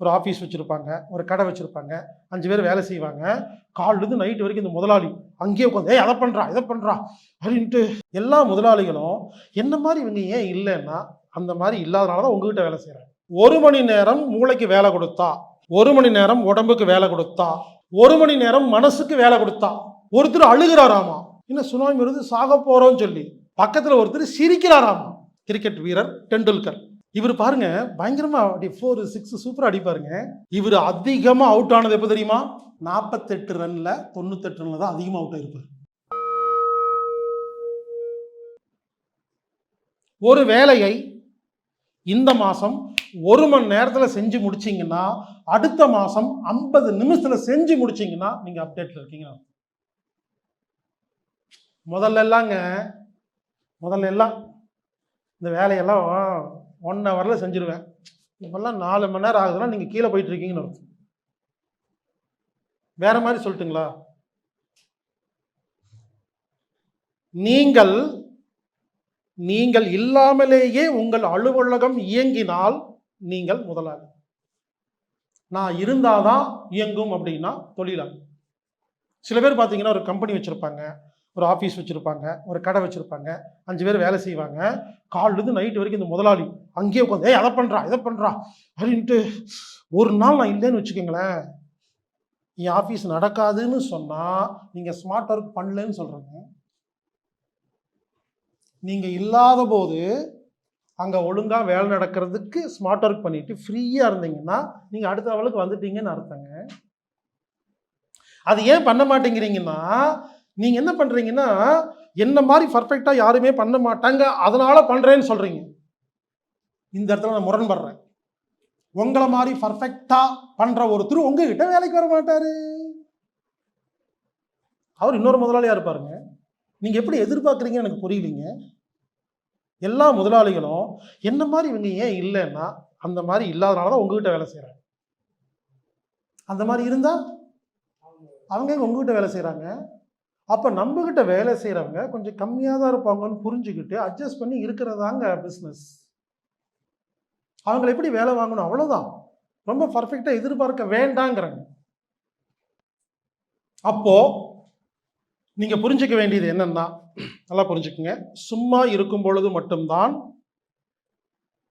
ஒரு ஆஃபீஸ் வச்சுருப்பாங்க ஒரு கடை வச்சுருப்பாங்க அஞ்சு பேர் வேலை செய்வாங்க. காலிலேருந்து நைட்டு வரைக்கும் இந்த முதலாளி அங்கேயே உட்காந்து ஏ அதை பண்ணுறா இதை பண்ணுறா அப்படின்ட்டு எல்லா முதலாளிகளும் என்ன மாதிரி இவங்க ஏன் இல்லைன்னா அந்த மாதிரி இல்லாதனால தான் உங்ககிட்ட வேலை செய்கிறாங்க ஒரு மணி நேரம் மூளைக்கு வேலை கொடுத்தா ஒரு மணி நேரம் உடம்புக்கு வேலை கொடுத்தா ஒரு மணி நேரம் மனசுக்கு வேலை கொடுத்தா ஒருத்தர் அழுகிறாராமா? என்ன சுனாமி வருது? சாக போகிறோம்னு சொல்லி பக்கத்தில் ஒருத்தர் சிரிக்கிறாராமா? கிரிக்கெட் வீரர் டெண்டுல்கர். இவர் பாருங்க பயங்கரமா அப்படி ஃபோர் சிக்ஸ் சூப்பரா அடிப்பாருங்க இவர் அதிகமா அவுட் ஆனது எப்போ தெரியுமா? நாற்பத்தெட்டு ரன்ல தொண்ணூத்தெட்டு ரன்ல தான் அதிகமா அவுட் ஆயிருப்பார். ஒரு வேலையை இந்த மாசம் ஒரு மணி நேரத்துல செஞ்சு முடிச்சீங்கன்னா அடுத்த மாசம் ஐம்பது நிமிஷத்துல செஞ்சு முடிச்சீங்கன்னா நீங்க அப்டேட்ல இருக்கீங்க. முதல்ல எல்லாங்க முதல்ல எல்லாம் இந்த வேலையெல்லாம் ஒன் ஹவரில் செஞ்சுருவேன். இப்போல்லாம் நாலு மணி நேரம் ஆகுதுன்னா நீங்கள் கீழே போயிட்டுருக்கீங்கன்னு அர்த்தம். வேற மாதிரி சொல்லட்டுங்களா? நீங்கள் நீங்கள் இல்லாமலேயே உங்கள் அலுவலகம் இயங்கினால் நீங்கள் முதலாளி. நான் இருந்தாதான் இயங்கும் அப்படின்னா தொழிலாளி. சில பேர் பார்த்தீங்கன்னா ஒரு கம்பெனி வச்சுருப்பாங்க ஒரு ஆஃபீஸ் வச்சுருப்பாங்க ஒரு கடை வச்சுருப்பாங்க அஞ்சு பேர் வேலை செய்வாங்க காலிலேருந்து நைட்டு வரைக்கும் இந்த முதலாளி. அங்கேயே உட்காந்து ஏய் அதை பண்ணுறா இதை பண்ணுறா அப்படின்ட்டு ஒரு நாள் நான் இல்லைன்னு வச்சுக்கோங்களேன். என் ஆஃபீஸ் நடக்காதுன்னு சொன்னால் நீங்கள் ஸ்மார்ட் ஒர்க் பண்ணலன்னு சொல்கிறேங்க நீங்கள் இல்லாத போது அங்கே ஒழுங்காக வேலை நடக்கிறதுக்கு ஸ்மார்ட் ஒர்க் பண்ணிட்டு ஃப்ரீயாக இருந்தீங்கன்னா நீங்கள் அடுத்த லெவலுக்கு வந்துட்டீங்கன்னு அர்த்தங்க. அது ஏன் பண்ண மாட்டேங்கிறீங்கன்னா நீங்கள் என்ன பண்ணுறீங்கன்னா என்ன மாதிரி பர்ஃபெக்டாக யாருமே பண்ண மாட்டாங்க அதனால் பண்ணுறேன்னு சொல்கிறீங்க இந்த இடத்துல நான் முரண்படுறேன். உங்களை மாதிரி பர்ஃபெக்டாக பண்ணுற ஒருத்தர் உங்ககிட்ட வேலைக்கு வர மாட்டார். அவர் இன்னொரு முதலாளியாக இருப்பாருங்க. நீங்கள் எப்படி எதிர்பார்க்குறீங்கன்னு எனக்கு புரியலீங்க. எல்லா முதலாளிகளும் என்ன மாதிரி இவங்க ஏன் இல்லைன்னா அந்த மாதிரி இல்லாதனால தான் உங்ககிட்ட வேலை செய்கிறாங்க அந்த மாதிரி இருந்தால் அவங்க எங்க உங்ககிட்ட வேலை செய்கிறாங்க அப்போ நம்மகிட்ட வேலை செய்கிறவங்க கொஞ்சம் கம்மியாக தான் இருப்பாங்கன்னு புரிஞ்சுக்கிட்டு அட்ஜஸ்ட் பண்ணி இருக்கிறதாங்க பிஸ்னஸ் அவங்களை எப்படி வேலை வாங்கணும்? அவ்வளோதான் ரொம்ப பர்ஃபெக்டாக எதிர்பார்க்க வேண்டாங்கிறாங்க. அப்போ நீங்க புரிஞ்சுக்க வேண்டியது என்னன்னா நல்லா புரிஞ்சுக்குங்க. சும்மா இருக்கும் பொழுது மட்டும்தான்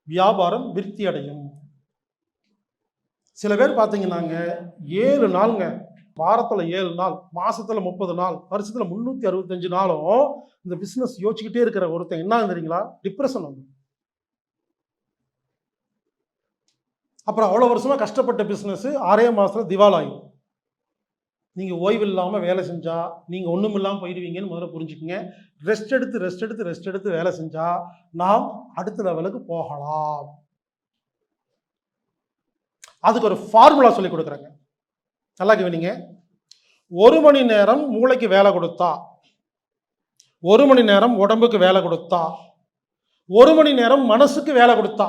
வியாபாரம் விருத்தி அடையும். சில பேர் பார்த்தீங்கன்னாங்க ஏழு நாளுங்க. வாரத்தில் ஏழு நாள் மாசத்துல முப்பது நாள் வருஷத்துல முந்நூற்றி அறுபத்தஞ்சு நாளும் இந்த பிசினஸ் யோசிச்சுக்கிட்டே இருக்கிற ஒருத்தன் என்ன தெரியுங்களா? டிப்ரெஷன் வந்து அப்புறம் அவ்வளோ வருஷமாக கஷ்டப்பட்ட பிஸ்னஸ்ஸு ஆறே மாதத்தில் திவாலாயும் நீங்கள் ஓய்வு இல்லாமல் வேலை செஞ்சால் நீங்கள் ஒன்றும் இல்லாமல் போயிடுவீங்கன்னு முதல்ல புரிஞ்சுக்குங்க. ரெஸ்ட் எடுத்து ரெஸ்ட் எடுத்து ரெஸ்ட் எடுத்து வேலை செஞ்சால் நாம் அடுத்த லெவலுக்கு போகலாம். அதுக்கு ஒரு ஃபார்முலா சொல்லி கொடுக்குறேங்க. நல்லா கவனிங்க ஒரு மணி நேரம் மூளைக்கு வேலை கொடுத்தா ஒரு மணி நேரம் உடம்புக்கு வேலை கொடுத்தா ஒரு மணி நேரம் மனசுக்கு வேலை கொடுத்தா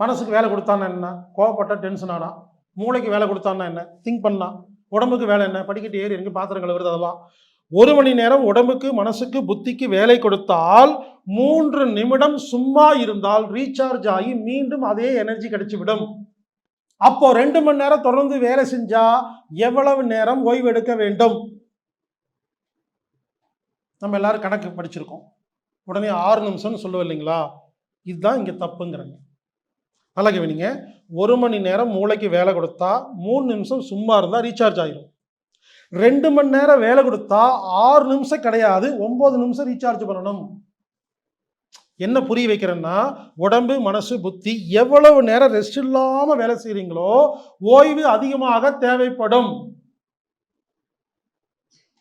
மனசுக்கு வேலை கொடுத்தான்னா என்ன? கோவப்பட்டா டென்ஷன் ஆனா. மூளைக்கு வேலை கொடுத்தான்னா என்ன? திங்க் பண்ணலாம். உடம்புக்கு வேலை என்ன? படிக்கட்டு ஏறி இருக்கு பாத்திரம் வருது அதெல்லாம். ஒரு மணி நேரம் உடம்புக்கு மனசுக்கு புத்திக்கு வேலை கொடுத்தால் மூன்று நிமிடம் சும்மா இருந்தால் ரீசார்ஜ் ஆகி மீண்டும் அதே எனர்ஜி கிடைச்சி விடும் அப்போ ரெண்டு மணி நேரம் தொடர்ந்து வேலை செஞ்சா எவ்வளவு நேரம் ஓய்வு எடுக்க வேண்டும்? நம்ம எல்லாரும் கணக்கு படிச்சிருக்கோம். உடனே ஆறு நிமிஷம்னு சொல்லுவோம் இல்லைங்களா? இதுதான் இங்கே தப்புங்கிறாங்க. நல்லா கவனிங்க ஒரு மணி நேரம் மூளைக்கு வேலை கொடுத்தா மூணு நிமிஷம் சும்மா இருந்தால் ரீசார்ஜ் ஆயிரும். ரெண்டு மணி நேரம் வேலை கொடுத்தா ஆறு நிமிஷம் கிடையாது ஒன்பது நிமிஷம் ரீசார்ஜ் பண்ணணும். என்ன புரிய வைக்கிறேன்னா உடம்பு மனசு புத்தி எவ்வளவு நேரம் ரெஸ்ட் இல்லாமல் வேலை செய்கிறீங்களோ ஓய்வு அதிகமாக தேவைப்படும்.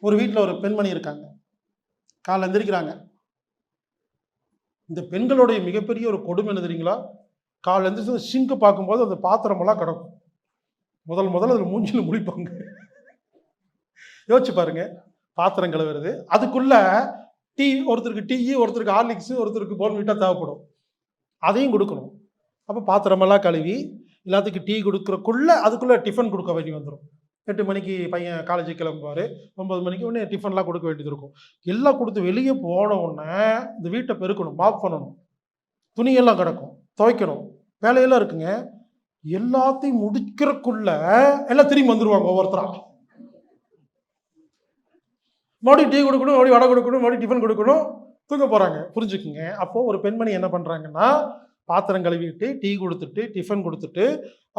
ஒரு வீட்டில் ஒரு பெண்மணி இருக்காங்க. காலைல எந்திரிக்கிறாங்க. இந்த பெண்களுடைய மிகப்பெரிய ஒரு கொடுமை என்ன தெரியுங்களா? காலைல எழுந்திரிச்சு சிங்கு பார்க்கும்போது அந்த பாத்திரமெல்லாம் கிடக்கும். முதல் முதல்ல அதில் மூஞ்சில் முடிப்பாங்க யோசிச்சு பாருங்க. பாத்திரம் கழுவுறது. அதுக்குள்ள டீ ஒருத்தருக்கு டீ ஒருத்தருக்கு ஹார்லிக்ஸ் ஒருத்தருக்கு போன்விட்டா தேவைப்படும். அதையும் கொடுக்கணும். அப்போ பாத்திரமெல்லாம் கழுவி எல்லாத்துக்கும் டீ கொடுக்குறக்குள்ள அதுக்குள்ளே டிஃபன் கொடுக்க வேண்டி வந்துடும் எட்டு மணிக்கு பையன் காலேஜுக்கு கிளம்புவார். ஒன்பது மணிக்கு உடனே டிஃபன்லாம் கொடுக்க வேண்டியது இருக்கும். எல்லாம் கொடுத்து வெளியே போன உடனே இந்த வீட்டை பெருக்கணும் மாப் பண்ணணும். துணியெல்லாம் கிடக்கும். துவைக்கணும். வேலையெல்லாம் இருக்குங்க. எல்லாத்தையும் முடிக்கிறக்குள்ள எல்லாம் திரும்பி வந்துடுவாங்க ஒவ்வொருத்தரா. மறுபடியும் டீ கொடுக்கணும் மறுபடியும் வடை கொடுக்கணும் மறுபடியும் டிஃபன் கொடுக்கணும். தூங்க போகிறாங்க புரிஞ்சுக்குங்க. அப்போது ஒரு பெண்மணி என்ன பண்ணுறாங்கன்னா பாத்திரம் கழுவிட்டு டீ கொடுத்துட்டு டிஃபன் கொடுத்துட்டு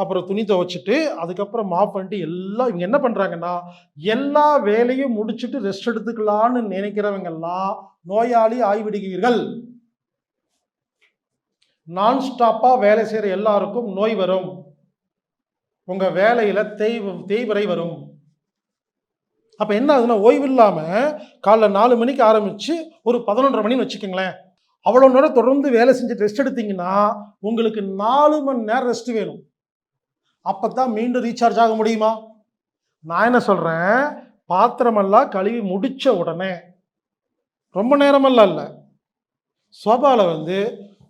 அப்புறம் துணி துவைச்சிட்டு அதுக்கப்புறம் மாப் பண்ணிட்டு எல்லாம் இவங்க என்ன பண்ணுறாங்கன்னா எல்லா வேலையும் முடிச்சுட்டு ரெஸ்ட் எடுத்துக்கலான்னு நினைக்கிறவங்கெல்லாம் நோயாளி ஆய்விடுகிறீர்கள். நான்ஸ்டாப்பாக வேலை செய்கிற எல்லாருக்கும் நோய் வரும். உங்கள் வேலையில் தேய் தேய்வரை வரும். அப்போ என்ன ஆகுதுன்னா ஓய்வு இல்லாமல் காலைல நாலு மணிக்கு ஆரம்பித்து ஒரு பதினொன்றரை மணின்னு வச்சுக்கோங்களேன். அவ்வளோ நேரம் தொடர்ந்து வேலை செஞ்சு ரெஸ்ட் எடுத்தீங்கன்னா உங்களுக்கு நாலு மணி நேரம் ரெஸ்ட் வேணும். அப்பதான் மீண்டும் ரீசார்ஜ் ஆக முடியுமா? நான் என்ன சொல்கிறேன் பாத்திரமெல்லாம் கழுவி முடிச்ச உடனே ரொம்ப நேரமெல்லாம் இல்லை சோபாவில் வந்து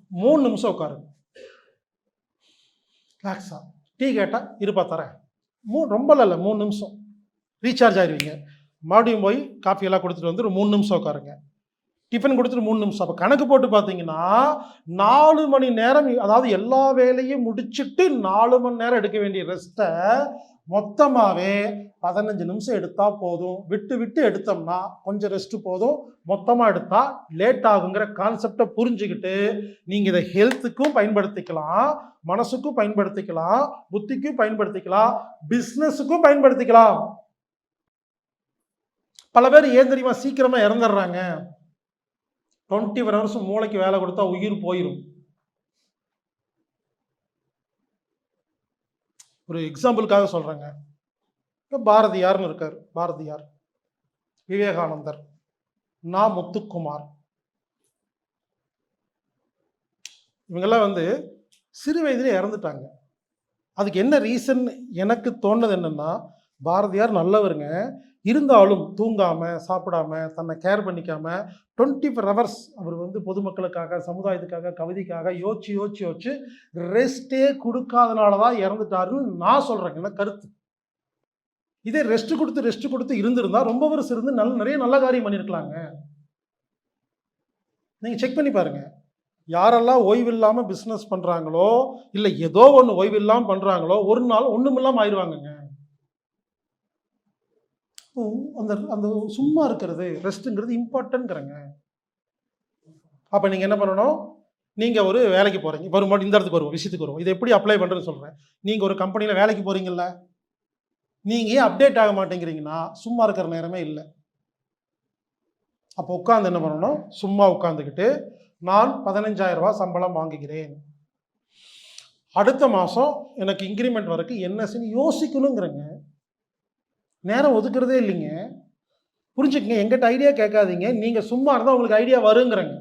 மூணு நிமிஷம் உட்காருங்க. ரிலாக்ஸாக டீ கேட்டால் இருப்பா தரேன். மூ ரொம்ப இல்லை மூணு நிமிஷம். ரீசார்ஜ் ஆயிடுவீங்க மறுபடியும் போய் காஃபியெல்லாம் கொடுத்துட்டு வந்து ஒரு மூணு நிமிஷம் உட்காருங்க. டிஃபன் கொடுத்துட்டு மூணு நிமிஷம். அப்போ கணக்கு போட்டு பார்த்தீங்கன்னா நாலு மணி நேரம் அதாவது எல்லா வேலையும் முடிச்சுட்டு நாலு மணி நேரம் எடுக்க வேண்டிய ரெஸ்ட்டை மொத்தமாகவே பதினஞ்சு நிமிஷம் எடுத்தால் போதும். விட்டு விட்டு எடுத்தோம்னா கொஞ்சம் ரெஸ்ட்டு போதும். மொத்தமாக எடுத்தால் லேட் ஆகுங்கிற கான்செப்டை புரிஞ்சுக்கிட்டு நீங்கள் இதை ஹெல்த்துக்கும் பயன்படுத்திக்கலாம் மனசுக்கும் பயன்படுத்திக்கலாம் புத்திக்கும் பயன்படுத்திக்கலாம் பிஸ்னஸுக்கும் பயன்படுத்திக்கலாம். பல பேர் ஏன் தெரியுமா சீக்கிரமாக இறந்துடுறாங்க. டுவெண்ட்டி ஃபோர் ஹவர்ஸ் மூளைக்கு வேலை கொடுத்தா உயிர் போயிடும் ஒரு எக்ஸாம்பிளுக்காக சொல்கிறேங்க பாரதியார்னு இருக்கார் பாரதியார். விவேகானந்தர் நா. முத்துக்குமார். இவங்கெல்லாம் வந்து சிறு வயதிலே இறந்துட்டாங்க. அதுக்கு என்ன ரீசன் எனக்கு தோணுது என்னென்னா பாரதியார் நல்லவருங்க. இருந்தாலும் தூங்காமல் சாப்பிடாம தன்னை கேர் பண்ணிக்காமல் டுவெண்ட்டி ஃபோர் ஹவர்ஸ் அவர் வந்து பொதுமக்களுக்காக சமுதாயத்துக்காக கவிதைக்காக யோசிச்சு யோசிச்சு யோசிச்சு ரெஸ்ட்டே கொடுக்காதனால தான் இறந்துட்டாருன்னு நான் சொல்கிறேங்க என்ன கருத்து? இதே ரெஸ்ட் கொடுத்து ரெஸ்ட் கொடுத்து இருந்திருந்தா ரொம்ப வருஷம் இருந்து நல்ல நிறைய நல்ல காரியம் பண்ணியிருக்கலாங்க நீங்கள் செக் பண்ணி பாருங்கள் யாரெல்லாம் ஓய்வு இல்லாமல் பிஸ்னஸ் பண்ணுறாங்களோ இல்லை ஏதோ ஒன்று ஓய்வு இல்லாமல் பண்ணுறாங்களோ ஒரு நாள் ஒன்றுமில்லாமல் ஆயிடுவாங்கங்க அந்த அந்த சும்மா இருக்கிறது ரெஸ்ட்டுங்கிறது இம்பார்ட்டன்ட்ங்கிறங்க அப்போ நீங்கள் என்ன பண்ணணும்? நீங்கள் ஒரு வேலைக்கு போகிறீங்க இப்போ ஒரு இந்த இடத்துக்கு வருவோம் விஷயத்துக்கு வருவோம். இதை எப்படி அப்ளை பண்ணுறதுன்னு சொல்கிறேன் நீங்கள் ஒரு கம்பெனியில் வேலைக்கு போகிறீங்கல்ல நீங்கள் ஏன் அப்டேட் ஆக மாட்டேங்கிறீங்கன்னா சும்மா இருக்கிற நேரமே இல்லை. அப்போ உட்காந்து என்ன பண்ணணும்? சும்மா உட்காந்துக்கிட்டு நான் பதினஞ்சாயிரம் ரூபாய் சம்பளம் வாங்குகிறேன். அடுத்த மாதம் எனக்கு இன்க்ரிமெண்ட் வரக்கு என்னன்னு யோசிக்கணுங்கிறங்க. நேரம் ஒதுக்குறதே இல்லைங்க. புரிஞ்சுக்கங்க எங்கிட்ட ஐடியா கேட்காதீங்க. நீங்கள் சும்மா இருந்தால் உங்களுக்கு ஐடியா வருங்கிறங்க.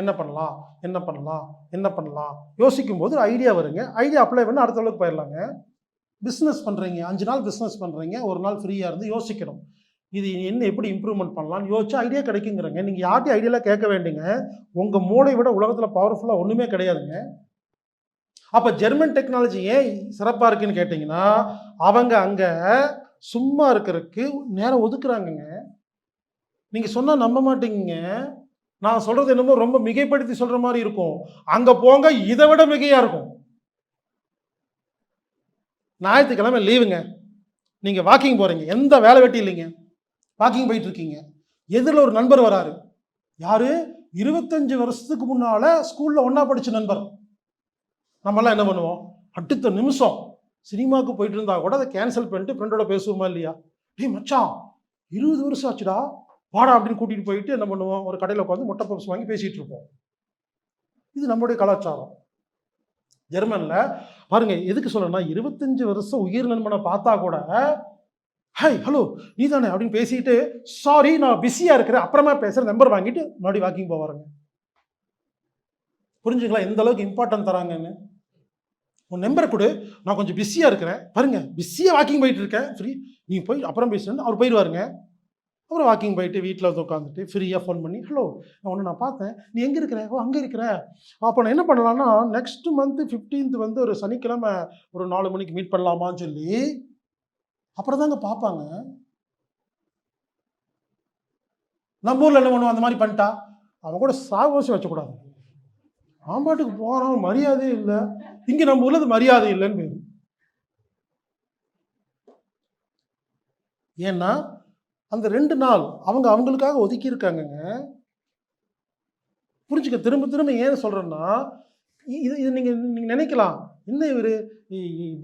என்ன பண்ணலாம்? என்ன பண்ணலாம்? என்ன பண்ணலாம்? யோசிக்கும் போது ஐடியா வருங்க. ஐடியா அப்ளை பண்ணி அடுத்த அளவுக்கு போயிடலாங்க. பிஸ்னஸ் பண்ணுறீங்க அஞ்சு நாள் பிஸ்னஸ் பண்ணுறீங்க ஒரு நாள் ஃப்ரீயாக இருந்து யோசிக்கணும். இது என்ன எப்படி இம்ப்ரூவ்மெண்ட் பண்ணலாம்னு யோசிச்சு ஐடியா கிடைக்குங்கிறங்க. நீங்கள் யார்ட்டையும் ஐடியாலாம் கேட்க வேண்டிங்க. உங்கள் மூளை விட உலகத்தில் பவர்ஃபுல்லாக ஒன்றுமே கிடையாதுங்க. அப்போ ஜெர்மன் டெக்னாலஜி ஏன் சிறப்பாக இருக்குன்னு கேட்டிங்கன்னா அவங்க அங்கே சும்மா இருக்கிறதுக்கு நேரம் ஒதுக்குறாங்கங்க. நீங்கள் சொன்னால் நம்ப மாட்டீங்க நான் சொல்கிறது என்னமோ ரொம்ப மிகைப்படுத்தி சொல்கிற மாதிரி இருக்கும். அங்கே போங்க இதை விட மிகையாக இருக்கும். ஞாயிற்றுக்கிழமை லீவுங்க நீங்கள் வாக்கிங் போகிறீங்க எந்த வேலை வெட்டி இல்லைங்க. வாக்கிங் போயிட்டுருக்கீங்க எதிரில் ஒரு நண்பர் வராரு. யார்? இருபத்தஞ்சு வருஷத்துக்கு முன்னால் ஸ்கூலில் ஒன்றா படித்த நண்பர். நம்மலாம் என்ன பண்ணுவோம்? அடுத்த நிமிஷம் சினிமாவுக்கு போயிட்டு இருந்தா கூட அதை கேன்சல் பண்ணிட்டு ஃப்ரெண்டோட பேசுவோமா இல்லையா? டேய் மச்சான் இருபது வருஷம் ஆச்சுடா. வாடா அப்படின்னு கூட்டிகிட்டு போயிட்டு என்ன பண்ணுவோம்? ஒரு கடையில் உட்காந்து முட்டை பப்ஸ் வாங்கி பேசிகிட்டு இருப்போம். இது நம்முடைய கலாச்சாரம். ஜெர்மனில். பாருங்க எதுக்கு சொல்றேன்னா இருபத்தஞ்சு வருஷம் உயிர் நண்பனை பார்த்தா கூட ஹாய் ஹலோ நீ தானே அப்படின்னு பேசிட்டு சாரி நான் பிஸியாக இருக்கிறேன். அப்புறமா பேசுகிற நம்பர் வாங்கிட்டு மறுபடியும் வாக்கிங் போவாருங்க. புரிஞ்சுங்களா? எந்த அளவுக்கு இம்பார்ட்டன்ட் தராங்கன்னு. உன் நம்பர் கொடு நான் கொஞ்சம் பிஸியாக இருக்கிறேன். பாருங்க பிஸியாக வாக்கிங் போயிட்டு இருக்கேன். ஃப்ரீ நீங்கள் போய் அப்புறம் பேசுறேன்னு அவர் போயிடுவாருங்க அப்புறம் வாக்கிங் போயிட்டு வீட்டில் வந்து உட்காந்துட்டு ஃப்ரீயாக ஃபோன் பண்ணி ஹலோ நான் ஒன்று நான் பார்த்தேன். நீ எங்கே இருக்கிற? ஓ அங்கே இருக்கிற. அப்போ நான் என்ன பண்ணலான்னா நெக்ஸ்ட் மந்த்து ஃபிஃப்டீன்த் வந்து ஒரு சனிக்கிழமை ஒரு நாலு மணிக்கு மீட் பண்ணலாமான்னு சொல்லி அப்புறம் தாங்க பார்ப்பாங்க. நம்ம ஊரில் என்ன பண்ணுவோம் அந்த மாதிரி பண்ணிட்டா? அவன் கூட சாகோசி வச்சக்கூடாது. ஆம்பாட்டுக்கு போகிறோம் மரியாதை மரியாதையே இல்லை. இங்கே நம்ம ஊரில் அது மரியாதை இல்லைன்னு ஏன்னா அந்த ரெண்டு நாள் அவங்க அவங்களுக்காக ஒதுக்கியிருக்காங்கங்க. புரிஞ்சுக்க திரும்ப திரும்ப ஏன் சொல்கிறேன்னா இ- இது இது நீங்கள் நீங்கள் நினைக்கலாம். இன்னும் இவரு?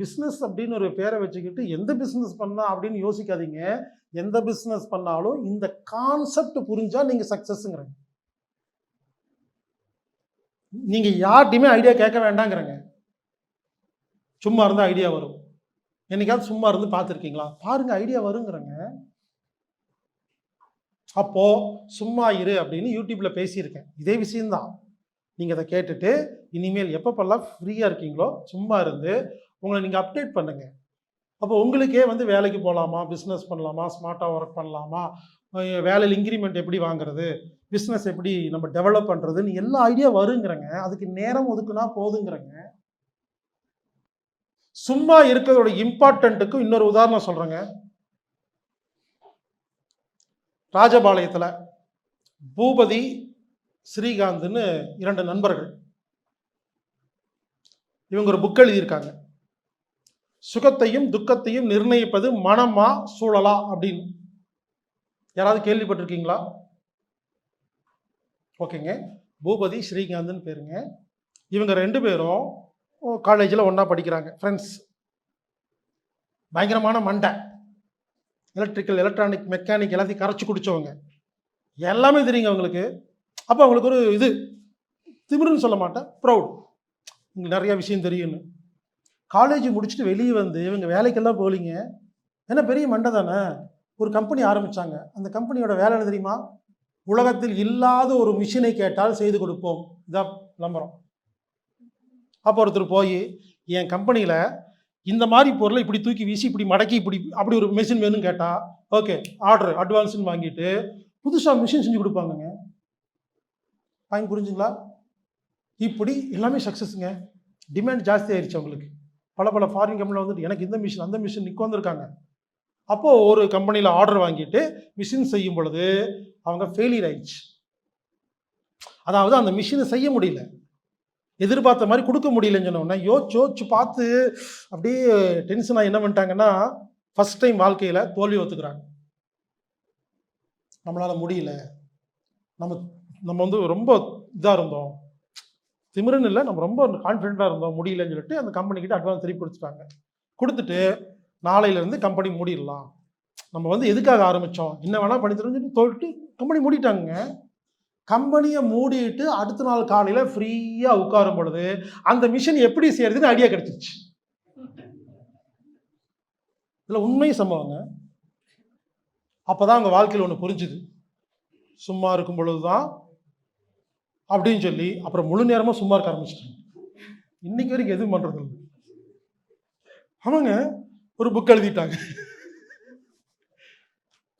பிஸ்னஸ் அப்படின்னு ஒரு பேரை வச்சுக்கிட்டு எந்த பிஸ்னஸ் பண்ணா அப்படின்னு யோசிக்காதீங்க. எந்த பிஸ்னஸ் பண்ணாலும் இந்த கான்செப்ட் புரிஞ்சால் நீங்கள் சக்ஸஸ்ங்கிறங்க நீங்கள் யார்ட்டையுமே ஐடியா கேட்க வேண்டாங்கிறங்க. சும்மா இருந்தால் ஐடியா வரும். என்னைக்காவது சும்மா இருந்து பார்த்துருக்கீங்களா? பாருங்கள் ஐடியா வருங்கிறங்க. அப்போது சும்மா இரு அப்படின்னு யூடியூப்பில் பேசியிருக்கேன். இதே விஷயம்தான். நீங்கள் அதை கேட்டுட்டு இனிமேல் எப்பப்பெல்லாம் ஃப்ரீயாக இருக்கீங்களோ சும்மா இருந்து உங்களை நீங்கள் அப்டேட் பண்ணுங்கள் அப்போ உங்களுக்கே வந்து வேலைக்கு போகலாமா பிஸ்னஸ் பண்ணலாமா ஸ்மார்ட்டாக ஒர்க் பண்ணலாமா வேலையில் இன்க்ரிமெண்ட் எப்படி வாங்குறது பிஸ்னஸ் எப்படி நம்ம டெவலப் பண்ணுறதுன்னு எல்லா ஐடியா வருங்கிறங்க. அதுக்கு நேரம் ஒதுக்குனா போதுங்கிறங்க. சும்மா இருக்கிறதோட இம்பார்ட்டண்ட்டுக்கு இன்னொரு உதாரணம் சொல்கிறேங்க ராஜபாளையத்தில் பூபதி ஸ்ரீகாந்த்னு இரண்டு நண்பர்கள். இவங்க ஒரு புக் எழுதியிருக்காங்க. சுகத்தையும் துக்கத்தையும் நிர்ணயிப்பது மனமா சூழலா அப்படின்னு. யாராவது கேள்விப்பட்டிருக்கீங்களா? ஓகேங்க. பூபதி ஸ்ரீகாந்த்னு பேருங்க. இவங்க ரெண்டு பேரும் காலேஜில் ஒன்றா படிக்கிறாங்க ஃப்ரெண்ட்ஸ் பயங்கரமான மண்டை. எலக்ட்ரிக்கல் எலக்ட்ரானிக் மெக்கானிக் எல்லாத்தையும் கரைச்சி குடித்தவங்க எல்லாமே தெரியுங்க அவங்களுக்கு. அப்போ அவங்களுக்கு ஒரு இது. திமிருன்னு சொல்ல மாட்டேன். ப்ரௌட் உங்களுக்கு நிறைய விஷயம் தெரியும்னு. காலேஜ் முடிச்சுட்டு வெளியே வந்து இவங்க வேலைக்கெல்லாம் போகலிங்க. ஏன்னா பெரிய மண்டை தானே. ஒரு கம்பெனி ஆரம்பிச்சாங்க. அந்த கம்பெனியோட வேலை என்ன தெரியுமா? உலகத்தில் இல்லாத ஒரு மிஷினை கேட்டால் செய்து கொடுப்போம். இதான் விளம்பரம். அப்போ ஒருத்தர் போய் என் கம்பெனியில் இந்த மாதிரி பொருளை இப்படி தூக்கி வீசி இப்படி மடக்கி இப்படி அப்படி ஒரு மிஷின் வேணும்னு கேட்டால் ஓகே ஆர்டர் அட்வான்ஸ்னு வாங்கிட்டு புதுசாக மிஷின் செஞ்சு கொடுப்பாங்கங்க. வாங்கி புரிஞ்சுங்களா? இப்படி எல்லாமே சக்ஸஸுங்க டிமாண்ட் ஜாஸ்தி ஆயிடுச்சு அவங்களுக்கு. பல பல ஃபாரின் கம்பெனியில் வந்துட்டு எனக்கு இந்த மிஷின் அந்த மிஷின் நிற்க வந்திருக்காங்க அப்போது ஒரு கம்பெனியில் ஆர்டர் வாங்கிட்டு மிஷின் செய்யும் பொழுது அவங்க ஃபெயிலியர் ஆயிடுச்சு. அதாவது அந்த மிஷினை செய்ய முடியல. எதிர்பார்த்த மாதிரி கொடுக்க முடியலன்னு சொன்னோன்னே யோசிச்சு யோசிச்சு பார்த்து அப்படியே டென்ஷனாக என்ன பண்ணிட்டாங்கன்னா ஃபஸ்ட் டைம் வாழ்க்கையில் தோல்வி ஒத்துக்கிறாங்க. நம்மளால் முடியல. நம்ம நம்ம வந்து ரொம்ப இதாக இருந்தோம். திமிருன்னு இல்லை நம்ம ரொம்ப கான்ஃபிடென்ட்டாக இருந்தோம் முடியலன்னு சொல்லிட்டு அந்த கம்பெனிக்கிட்ட அட்வான்ஸ் திருப்பி கொடுத்துட்டாங்க. கொடுத்துட்டு நாளையிலேருந்து கம்பெனி மூடிடலாம். நம்ம வந்து எதுக்காக ஆரம்பித்தோம் என்ன வேணால் பண்ணி தரோம்னு தோல்விட்டு கம்பெனி மூடிட்டாங்க கம்பெனியை மூடிட்டு அடுத்த நாள் காலையில் ஃப்ரீயாக உட்காரும் பொழுது அந்த மிஷின் எப்படி செய்யறதுன்னு ஐடியா கிடைச்சிச்சு இதில் உண்மை சம்பவங்க. அப்போ தான் அவங்க வாழ்க்கையில் ஒன்று புரிஞ்சுது. சும்மா இருக்கும் பொழுது தான் அப்படின்னு சொல்லி அப்புறம் முழு நேரமாக சும்மா இருக்க ஆரம்பிச்சிட்டாங்க. இன்னைக்கு வரைக்கும் எதுவும் பண்ணுறது இல்லை ஆமாங்க ஒரு புக் எழுதிட்டாங்க.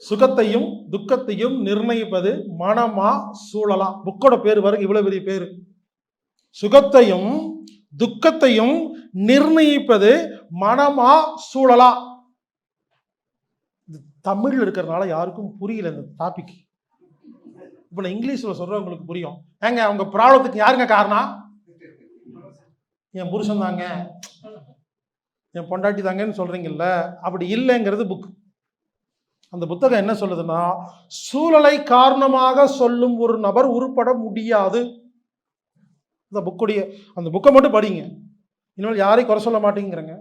சுகத்தையும் துக்கத்தையும் நிர்ணயிப்பது மனமா சூழலா? புக்கோட பேர் வரைக்கும் இவ்வளவு பெரிய பேர். சுகத்தையும் துக்கத்தையும் நிர்ணயிப்பது மனமா சூழலா? இது இருக்கிறதுனால யாருக்கும் புரியல இந்த டாபிக் இப்போ நான் இங்கிலீஷில் சொல்கிறவங்களுக்கு புரியும். ஏங்க அவங்க ப்ராப்ளத்துக்கு யாருங்க காரணம்? என் புருஷன் தாங்க. என் பொண்டாட்டி தாங்கன்னு சொல்கிறீங்கல்ல அப்படி இல்லைங்கிறது புக் அந்த புத்தகம் என்ன சொல்லுதுன்னா சூழலை காரணமாக சொல்லும் ஒரு நபர் உருப்பட முடியாது. இந்த புக்குடைய அந்த புக்கை மட்டும் படிங்க. இனிமேல் யாரையும் குறை சொல்ல மாட்டேங்கிறங்க.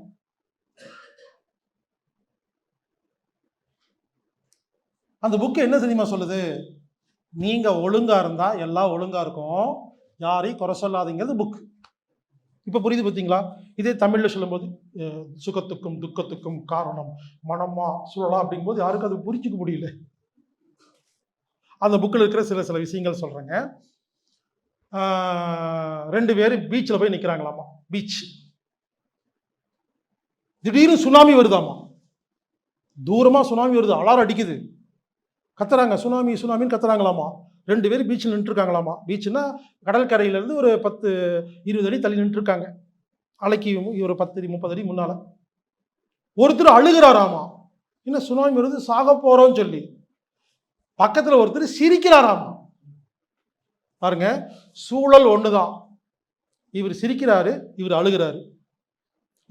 அந்த புக்கு என்ன தெரியுமா சொல்லுது? நீங்க ஒழுங்கா இருந்தா எல்லாம் ஒழுங்கா இருக்கும். யாரையும் குறை சொல்லாதீங்கிறது புக்கு இப்போ புரியுது பார்த்தீங்களா இதே தமிழ்ல சொல்லும்போது சுகத்துக்கும் துக்கத்துக்கும் காரணம் மனமா சூழலா அப்படிங்கும்போது யாருக்கும் அது புரிஞ்சுக்க முடியல. அந்த புக்கில் இருக்கிற சில சில விஷயங்கள் சொல்றேங்க. ரெண்டு பேர் பீச்சில் போய் நிற்கிறாங்களாமா பீச் திடீர்னு சுனாமி வருதாமா? தூரமாக சுனாமி வருது. அலாரம் அடிக்குது. கத்துறாங்க. சுனாமி சுனாமின்னு கத்துறாங்களாமா? ரெண்டு பேரும் பீச்சில் நின்றுருக்காங்களாமா? பீச்சுனா கடற்கரையிலேருந்து ஒரு பத்து இருபது அடி தள்ளி நின்றுருக்காங்க. அலைக்கு ஒரு பத்து அடி முப்பது அடி முன்னால். ஒருத்தர் அழுகிறாராமா? என்ன சுனாமி வருது? சாக போறோம்னு சொல்லி. பக்கத்தில் ஒருத்தர் சிரிக்கிறாராமா? பாருங்க சூழல் ஒன்று தான் இவர் சிரிக்கிறாரு இவர் அழுகிறாரு.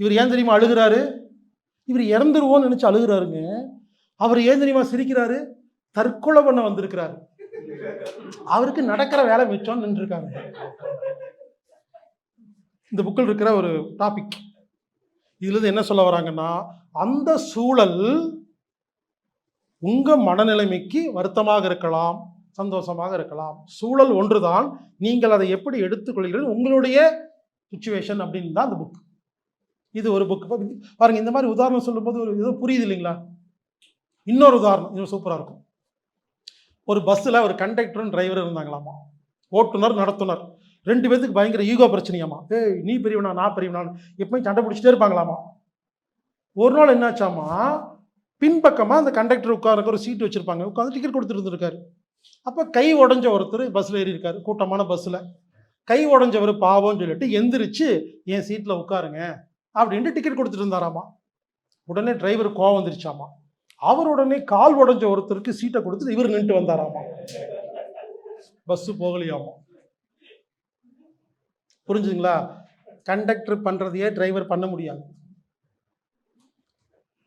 இவர் ஏன் தெரியுமா அழுகிறாரு? இவர் இறந்துருவோன்னு நினச்சி அழுகிறாருங்க. அவர் ஏன் தெரியுமா சிரிக்கிறாரு? தற்கொலை பண்ண வந்திருக்கிறாரு. அவருக்கு நடக்கிற வேலை மிச்சம் நின்றுருக்காங்க. இந்த புக்கில் இருக்கிற ஒரு டாபிக் இதுலேருந்து என்ன சொல்ல வராங்கன்னா அந்த சூழல் உங்க மனநிலைமைக்கு வருத்தமாக இருக்கலாம் சந்தோஷமாக இருக்கலாம். சூழல் ஒன்றுதான். நீங்கள் அதை எப்படி எடுத்துக்கொள்கிறீர்கள் உங்களுடைய சுச்சுவேஷன் அப்படின்னு தான் அந்த புக் இது ஒரு புக் பாருங்க இந்த மாதிரி உதாரணம் சொல்லும்போது ஒரு இது புரியுது இல்லைங்களா? இன்னொரு உதாரணம் இது சூப்பராக இருக்கும். ஒரு பஸ்ஸில் ஒரு கண்டக்டரும் டிரைவர் இருந்தாங்களாமா? ஓட்டுநர் நடத்துனர். ரெண்டு பேத்துக்கு பயங்கர ஈகோ பிரச்சனையாமா? ஏய் நீ பெரியவனா நான் பெரியவனான்னு எப்பவும் சண்டை பிடிச்சிட்டே இருப்பாங்களாமா? ஒரு நாள் என்னாச்சாமா? பின்பக்கமாக அந்த கண்டக்டர் உட்காருக்க ஒரு சீட் வச்சுருப்பாங்க. உட்காந்து டிக்கெட் கொடுத்துட்டு இருந்திருக்காரு அப்போ கை உடஞ்ச ஒருத்தர் பஸ்ஸில் ஏறி இருக்காரு கூட்டமான பஸ்ஸில் கை உடஞ்சவர் பாவம்னு சொல்லிட்டு எந்திரிச்சு என் சீட்டில் உட்காருங்க அப்படின்ட்டு டிக்கெட் கொடுத்துட்டு இருந்தாராமா? உடனே டிரைவர் கோவம் வந்துருச்சாமா? அவர் உடனே கால் உடஞ்ச ஒருத்தருக்கு சீட்டை கொடுத்துட்டு இவர் நின்றுட்டு வந்தாராமா? பஸ்ஸு போகலையாமா? புரிஞ்சுங்களா கண்டக்டர் பண்ணுறதையே டிரைவர் பண்ண முடியாது.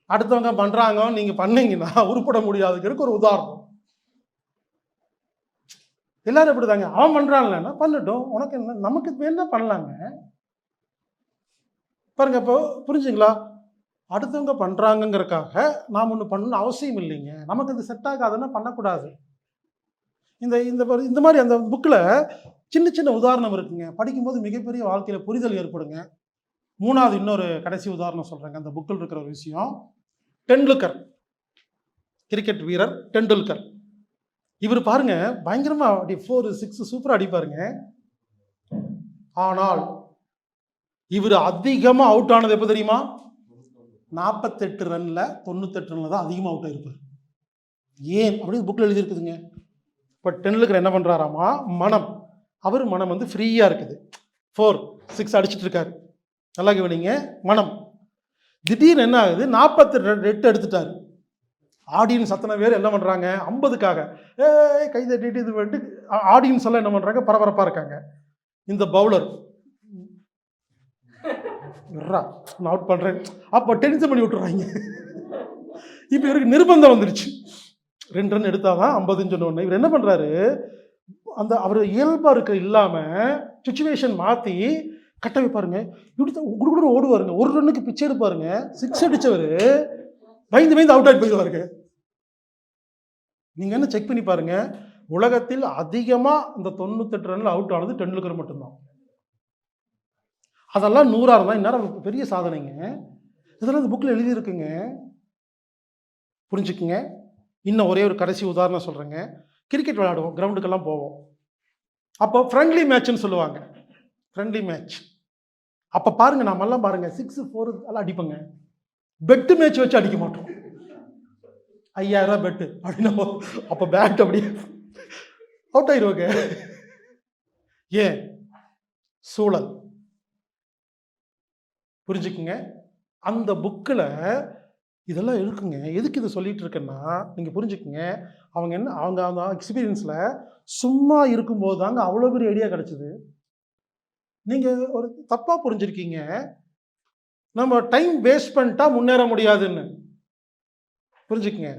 அடுத்தவங்க பண்ணுறாங்க நீங்கள் பண்ணீங்கன்னா உருப்பட முடியாதுங்கிறதுக்கு ஒரு உதாரணம். எல்லாரும் இப்படிதாங்க. அவன் பண்றான்லன்னா பண்ணட்டும். உனக்கு என்ன நமக்கு என்ன பண்ணலாங்க? பாருங்க இப்போ புரிஞ்சுங்களா அடுத்தவங்க பண்ணுறாங்கங்கிறக்காக நாம் ஒன்று பண்ணணும் அவசியம் இல்லைங்க. நமக்கு இது செட் ஆகாதுன்னா பண்ணக்கூடாது. இந்த இந்த இந்த மாதிரி அந்த புக்கில் சின்ன சின்ன உதாரணம் இருக்குங்க. படிக்கும்போது மிகப்பெரிய வாழ்க்கையில் புரிதல் ஏற்படுங்க. மூணாவது இன்னொரு கடைசி உதாரணம் சொல்கிறேங்க அந்த புக்கில் இருக்கிற ஒரு விஷயம். டெண்டுல்கர் கிரிக்கெட் வீரர் டெண்டுல்கர். இவர் பாருங்க பயங்கரமாக அப்படி ஃபோர் சிக்ஸ் சூப்பராக அடிப்பாருங்க. ஆனால் இவர் அதிகமாக அவுட் ஆனது எப்போ தெரியுமா? நாற்பத்தெட்டு ரன்னில் தொண்ணூத்தெட்டு ரன்னில் தான் அதிகமாக அவுட் ஆயிருப்பார். ஏன்? அப்படின்னு புக்கில் எழுதியிருக்குதுங்க. இப்போ டென்லுக்கு என்ன பண்ணுறாராமா மனம். அவர் மனம் வந்து ஃப்ரீயாக இருக்குது. ஃபோர் சிக்ஸ் அடிச்சிட்டு இருக்காரு. நல்லா கவனிங்க. மனம். திடீர்னு என்ன ஆகுது? நாற்பத்தி ரெட்டு எடுத்துட்டாரு. ஆடியன்ஸ் அத்தனை பேர் என்ன பண்ணுறாங்க ஐம்பதுக்காக. ஏய் கை தட்டிட்டு இது பண்ணிட்டு ஆடியன்ஸ் எல்லாம் என்ன பண்ணுறாங்க பரபரப்பாக இருக்காங்க. இந்த பவுலர் நான் அவுட் பண்ணுறேன் அப்போ டென்ஷன் பண்ணி விட்டுறாங்க. இப்போ இவருக்கு நிர்பந்தம் வந்துருச்சு. ரெண்டு ரன் எடுத்தாதான் ஐம்பதுன்னு சொன்ன இவர் என்ன பண்ணுறாரு அந்த அவர் இயல்பாக இருக்க இல்லாமல் சுச்சுவேஷன் மாற்றி கட்ட வைப்பாருங்க. இப்படி குடுக்குடு ஓடுவாருங்க. ஒரு ரன்னுக்கு பிச்சை எடுப்பாருங்க. சிக்ஸ் அடித்தவர் பயந்து பயந்து அவுட் ஆகி போயிடுவாருங்க. நீங்கள் என்ன செக் பண்ணி பாருங்க. உலகத்தில் அதிகமாக இந்த தொண்ணூத்தெட்டு ரனில் அவுட் ஆனது டெண்டுல்கர் மட்டும்தான். அதெல்லாம் நூறாக இருந்தால் இந்நேரம் பெரிய சாதனைங்க. இதெல்லாம் இந்த புக்கில் எழுதியிருக்குங்க. புரிஞ்சுக்குங்க. இன்னும் ஒரே ஒரு கடைசி உதாரணம் சொல்கிறேங்க கிரிக்கெட் விளையாடுவோம். கிரவுண்டுக்கெல்லாம் போவோம். அப்போ ஃப்ரெண்ட்லி மேட்ச்னு சொல்லுவாங்க. ஃப்ரெண்ட்லி மேட்ச் அப்போ பாருங்க நாமெல்லாம் பாருங்கள் சிக்ஸ் ஃபோர் எல்லாம் அடிப்போங்க. பெட்டு மேட்ச் வச்சு அடிக்க மாட்டோம். ஐயாயிரம் பெட்டு அப்படின்னா அப்போ பேட் அப்படியே அவுட் ஆயிடுவாங்க. ஏன்? சூழல். புரிஞ்சுக்குங்க. அந்த புக்கில் இதெல்லாம் இருக்குங்க. எதுக்கு இதை சொல்லிட்டு இருக்கேன்னா நீங்கள் புரிஞ்சுக்குங்க. அவங்க என்ன அவங்க அந்த எக்ஸ்பீரியன்ஸில் சும்மா இருக்கும்போது தாங்க அவ்வளோ பெரிய ஐடியா கிடச்சிது. நீங்கள் ஒரு தப்பாக புரிஞ்சிருக்கீங்க. நம்ம டைம் வேஸ்ட் பண்ணிட்டா முன்னேற முடியாதுன்னு. புரிஞ்சுக்குங்க.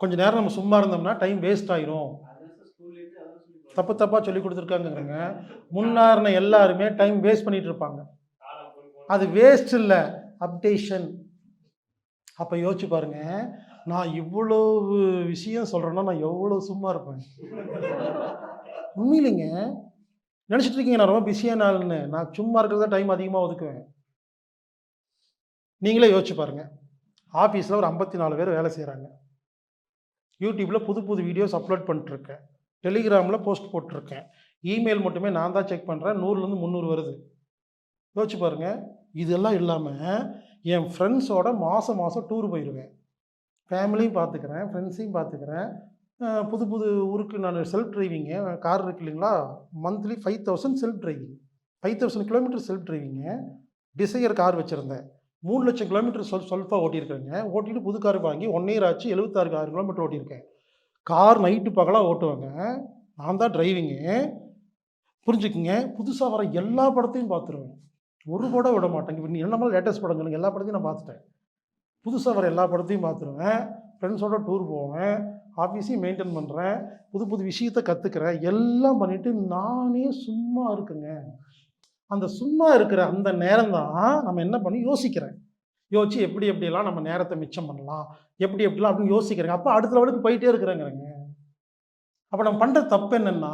கொஞ்ச நேரம் நம்ம சும்மா இருந்தோம்னா டைம் வேஸ்ட் ஆயிரும். தப்பு தப்பாக சொல்லி கொடுத்துருக்காங்கங்க முன்னாருன எல்லாருமே டைம் வேஸ்ட் பண்ணிட்டு இருப்பாங்க. அது வேஸ்ட் இல்லை. அப்டேஷன் அப்போ யோசிச்சு பாருங்க. நான் இவ்வளவு விஷயம் சொல்கிறேன்னா நான் எவ்வளோ சும்மா இருப்பேன்? உண்மையிலைங்க. நினச்சிட்டு இருக்கீங்க நான் ரொம்ப பிஸியான ஆளுன்னு. நான் சும்மா இருக்கிறத டைம் அதிகமாக ஒதுக்குவேன். நீங்களே யோசிச்சு பாருங்க. ஆஃபீஸில் ஒரு ஐம்பத்தி நாலு பேர் வேலை செய்கிறாங்க யூடியூப்பில் புது புது வீடியோஸ் அப்லோட் பண்ணிட்டுருக்கேன். டெலிகிராமில் போஸ்ட் போட்டிருக்கேன். இமெயில் மட்டுமே நான் தான் செக் பண்ணுறேன் நூறுலேருந்து முந்நூறு வருது. யோசிச்சு பாருங்கள் இதெல்லாம் இல்லாமல் என் ஃப்ரெண்ட்ஸோட மாதம் மாதம் டூர் போயிடுவேன் ஃபேமிலியும் பார்த்துக்கிறேன் ஃப்ரெண்ட்ஸையும் பார்த்துக்கிறேன் புது புது ஊருக்கு நான் செல்ஃப் டிரைவிங்கு கார் இருக்கு இல்லைங்களா? Monthly five thousand self driving five thousand kilometre self driving Dzire car வச்சுருந்தேன். மூணு லட்சம் கிலோமீட்டர் சொல் சொல்ஃபாக ஓட்டியிருக்கிறேங்க ஓட்டிட்டு புது கார் வாங்கி ஒன் இயர் ஆச்சு எழுபத்தாறு ஆறு கிலோமீட்டர் ஓட்டியிருக்கேன். கார் நைட்டு பகலாக ஓட்டுவாங்க. நான் தான் டிரைவிங்கு புரிஞ்சுக்குங்க. புதுசாக வர எல்லா படத்தையும் பார்த்துருவேன் ஒரு படம் விட மாட்டேங்க இப்போ நீ என்ன லேட்டஸ்ட் படங்கள் எல்லா படத்தையும் நான் பார்த்துட்டேன். புதுசாக வர எல்லா படத்தையும் பார்த்துருவேன். ஃப்ரெண்ட்ஸோட டூர் போவேன். ஆஃபீஸையும் மெயின்டைன் பண்ணுறேன் புது புது விஷயத்தை கற்றுக்கிறேன் எல்லாம் பண்ணிவிட்டு நானே சும்மா இருக்குங்க. அந்த சும்மா இருக்கிற அந்த நேரம் தான் நம்ம என்ன பண்ணி யோசிக்கிறேன். யோசிச்சு எப்படி எப்படியெல்லாம் நம்ம நேரத்தை மிச்சம் பண்ணலாம். எப்படி எப்படிலாம் அப்படின்னு யோசிக்கிறேங்க. அப்போ அடுத்த லெவலுக்கு போயிட்டே இருக்கிறேங்கிறேங்க. அப்போ நம்ம பண்ணுற தப்பு என்னென்னா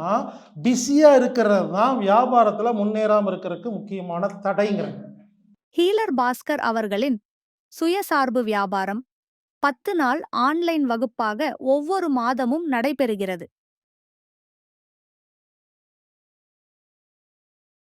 பிஸியாக இருக்கிறது தான் வியாபாரத்தில் முன்னேறாமல் இருக்கிறதுக்கு முக்கியமான தடைங்கிறேங்க ஹீலர் பாஸ்கர் அவர்களின் சுயசார்பு வியாபாரம் பத்து நாள் ஆன்லைன் வகுப்பாக ஒவ்வொரு மாதமும் நடைபெறுகிறது.